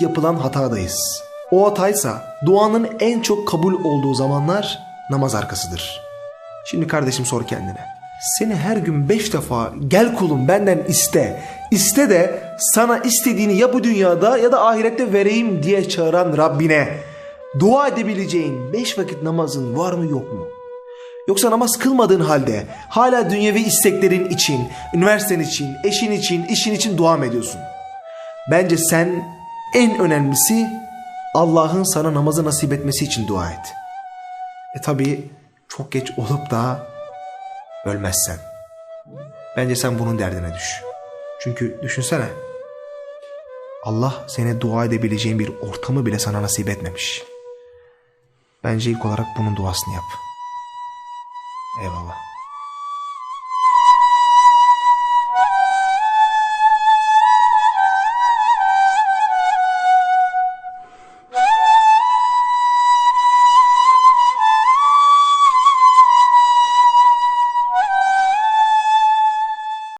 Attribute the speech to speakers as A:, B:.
A: yapılan hatadayız. O hataysa duanın en çok kabul olduğu zamanlar namaz arkasıdır. Şimdi kardeşim sor kendine. Seni her gün beş defa gel kulum benden iste. İste de sana istediğini ya bu dünyada ya da ahirette vereyim diye çağıran Rabbine dua edebileceğin beş vakit namazın var mı yok mu? Yoksa namaz kılmadığın halde hala dünyevi isteklerin için, üniversiten için, eşin için, işin için dua mı ediyorsun? Bence sen en önemlisi Allah'ın sana namazı nasip etmesi için dua et. E tabi çok geç olup da ölmezsen. Bence sen bunun derdine düş. Çünkü düşünsene. Allah seni dua edebileceğin bir ortamı bile sana nasip etmemiş. Bence ilk olarak bunun duasını yap. Eyvallah.